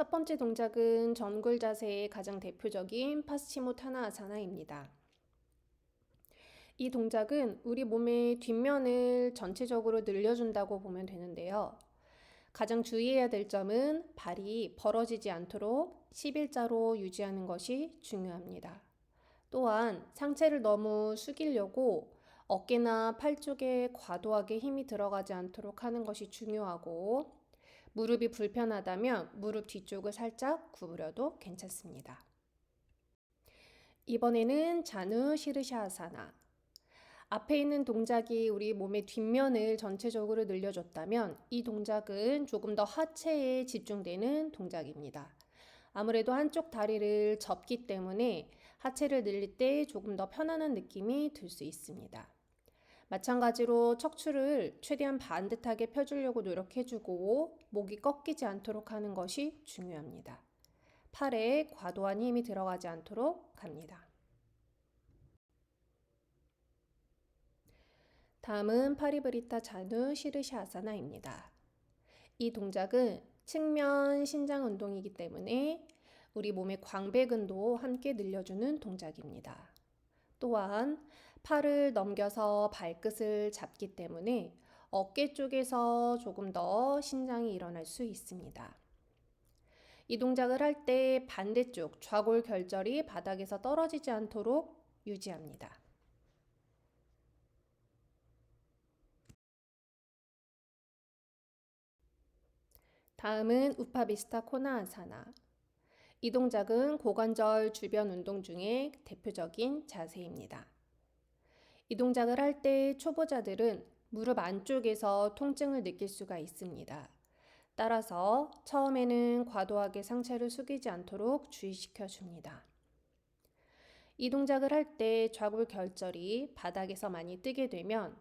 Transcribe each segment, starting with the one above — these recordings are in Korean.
첫 번째 동작은 전굴 자세의 가장 대표적인 파스치모 타나 아사나입니다. 이 동작은 우리 몸의 뒷면을 전체적으로 늘려준다고 보면 되는데요. 가장 주의해야 될 점은 발이 벌어지지 않도록 11자로 유지하는 것이 중요합니다. 또한 상체를 너무 숙이려고 어깨나 팔 쪽에 과도하게 힘이 들어가지 않도록 하는 것이 중요하고 무릎이 불편하다면 무릎 뒤쪽을 살짝 구부려도 괜찮습니다. 이번에는 자누 시르샤아사나. 앞에 있는 동작이 우리 몸의 뒷면을 전체적으로 늘려줬다면 이 동작은 조금 더 하체에 집중되는 동작입니다. 아무래도 한쪽 다리를 접기 때문에 하체를 늘릴 때 조금 더 편안한 느낌이 들 수 있습니다. 마찬가지로 척추를 최대한 반듯하게 펴주려고 노력해주고 목이 꺾이지 않도록 하는 것이 중요합니다. 팔에 과도한 힘이 들어가지 않도록 갑니다. 다음은 파리브리타 자누 시르시 아사나입니다. 이 동작은 측면 신장 운동이기 때문에 우리 몸의 광배근도 함께 늘려주는 동작입니다. 또한 팔을 넘겨서 발끝을 잡기 때문에 어깨 쪽에서 조금 더 신장이 일어날 수 있습니다. 이 동작을 할 때 반대쪽 좌골 결절이 바닥에서 떨어지지 않도록 유지합니다. 다음은 우파비스타 코나 아사나. 이 동작은 고관절 주변 운동 중에 대표적인 자세입니다. 이 동작을 할 때 초보자들은 무릎 안쪽에서 통증을 느낄 수가 있습니다. 따라서 처음에는 과도하게 상체를 숙이지 않도록 주의시켜 줍니다. 이 동작을 할 때 좌골 결절이 바닥에서 많이 뜨게 되면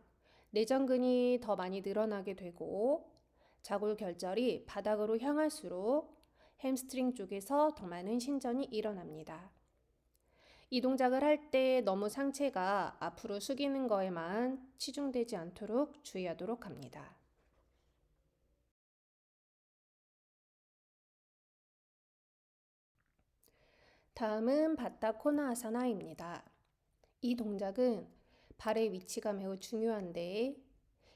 내전근이 더 많이 늘어나게 되고 좌골 결절이 바닥으로 향할수록 햄스트링 쪽에서 더 많은 신전이 일어납니다. 이 동작을 할 때 너무 상체가 앞으로 숙이는 거에만 치중되지 않도록 주의하도록 합니다. 다음은 바타 코나 아사나입니다. 이 동작은 발의 위치가 매우 중요한데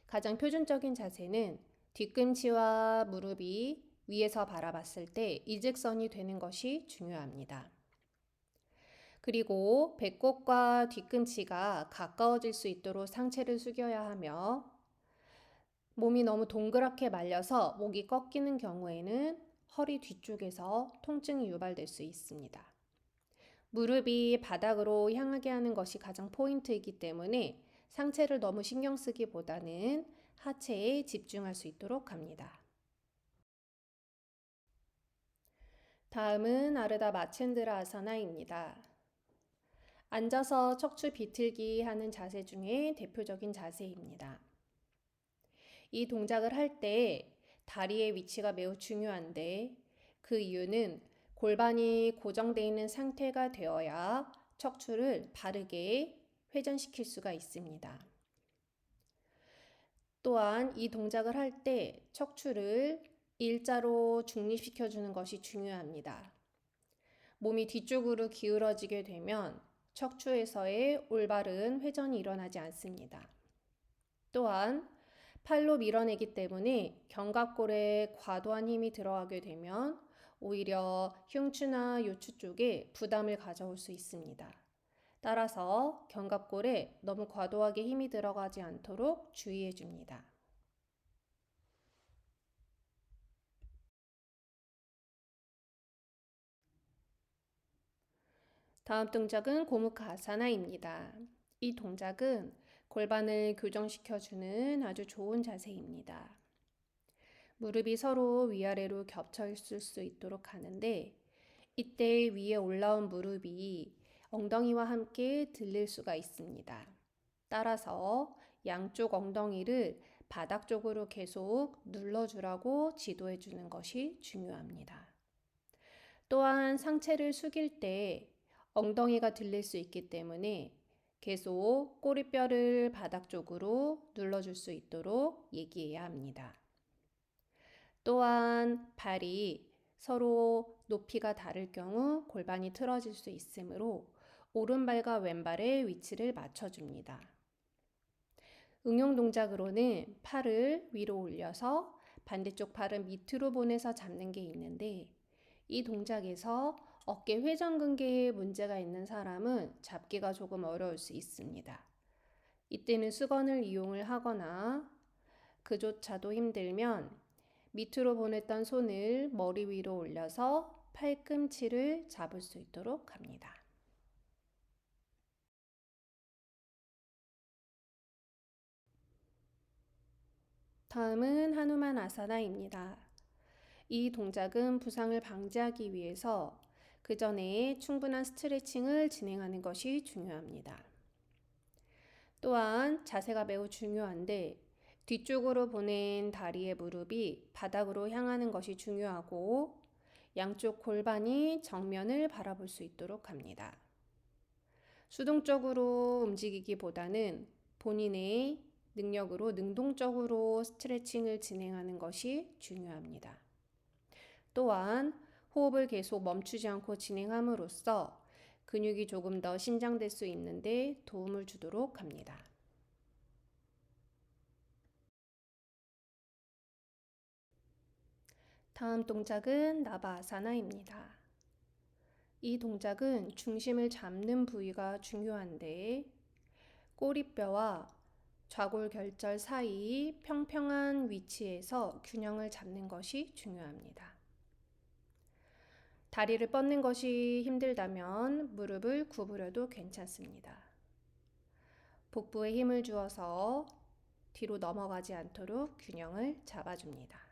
가장 표준적인 자세는 뒤꿈치와 무릎이 위에서 바라봤을 때 일직선이 되는 것이 중요합니다. 그리고 배꼽과 뒤꿈치가 가까워질 수 있도록 상체를 숙여야 하며 몸이 너무 동그랗게 말려서 목이 꺾이는 경우에는 허리 뒤쪽에서 통증이 유발될 수 있습니다. 무릎이 바닥으로 향하게 하는 것이 가장 포인트이기 때문에 상체를 너무 신경 쓰기보다는 하체에 집중할 수 있도록 합니다. 다음은 아르다 마첸드라 아사나입니다. 앉아서 척추 비틀기 하는 자세 중에 대표적인 자세입니다. 이 동작을 할 때 다리의 위치가 매우 중요한데 그 이유는 골반이 고정되어 있는 상태가 되어야 척추를 바르게 회전시킬 수가 있습니다. 또한 이 동작을 할 때 척추를 일자로 중립시켜 주는 것이 중요합니다. 몸이 뒤쪽으로 기울어지게 되면 척추에서의 올바른 회전이 일어나지 않습니다. 또한 팔로 밀어내기 때문에 견갑골에 과도한 힘이 들어가게 되면 오히려 흉추나 요추 쪽에 부담을 가져올 수 있습니다. 따라서 견갑골에 너무 과도하게 힘이 들어가지 않도록 주의해 줍니다. 다음 동작은 고무카 아사나입니다. 이 동작은 골반을 교정시켜주는 아주 좋은 자세입니다. 무릎이 서로 위아래로 겹쳐 있을 수 있도록 하는데 이때 위에 올라온 무릎이 엉덩이와 함께 들릴 수가 있습니다. 따라서 양쪽 엉덩이를 바닥 쪽으로 계속 눌러주라고 지도해 주는 것이 중요합니다. 또한 상체를 숙일 때 엉덩이가 들릴 수 있기 때문에 계속 꼬리뼈를 바닥 쪽으로 눌러줄 수 있도록 얘기해야 합니다. 또한 발이 서로 높이가 다를 경우 골반이 틀어질 수 있으므로 오른발과 왼발의 위치를 맞춰줍니다. 응용 동작으로는 팔을 위로 올려서 반대쪽 팔은 밑으로 보내서 잡는 게 있는데 이 동작에서 어깨 회전근개에 문제가 있는 사람은 잡기가 조금 어려울 수 있습니다. 이때는 수건을 이용을 하거나 그조차도 힘들면 밑으로 보냈던 손을 머리 위로 올려서 팔꿈치를 잡을 수 있도록 합니다. 다음은 하누만 아사나입니다. 이 동작은 부상을 방지하기 위해서 그 전에 충분한 스트레칭을 진행하는 것이 중요합니다. 또한 자세가 매우 중요한데 뒤쪽으로 보낸 다리의 무릎이 바닥으로 향하는 것이 중요하고 양쪽 골반이 정면을 바라볼 수 있도록 합니다. 수동적으로 움직이기보다는 본인의 능력으로 능동적으로 스트레칭을 진행하는 것이 중요합니다. 또한 호흡을 계속 멈추지 않고 진행함으로써 근육이 조금 더 신장될 수 있는데 도움을 주도록 합니다. 다음 동작은 나바아사나입니다. 이 동작은 중심을 잡는 부위가 중요한데 꼬리뼈와 좌골결절 사이 평평한 위치에서 균형을 잡는 것이 중요합니다. 다리를 뻗는 것이 힘들다면 무릎을 구부려도 괜찮습니다. 복부에 힘을 주어서 뒤로 넘어가지 않도록 균형을 잡아줍니다.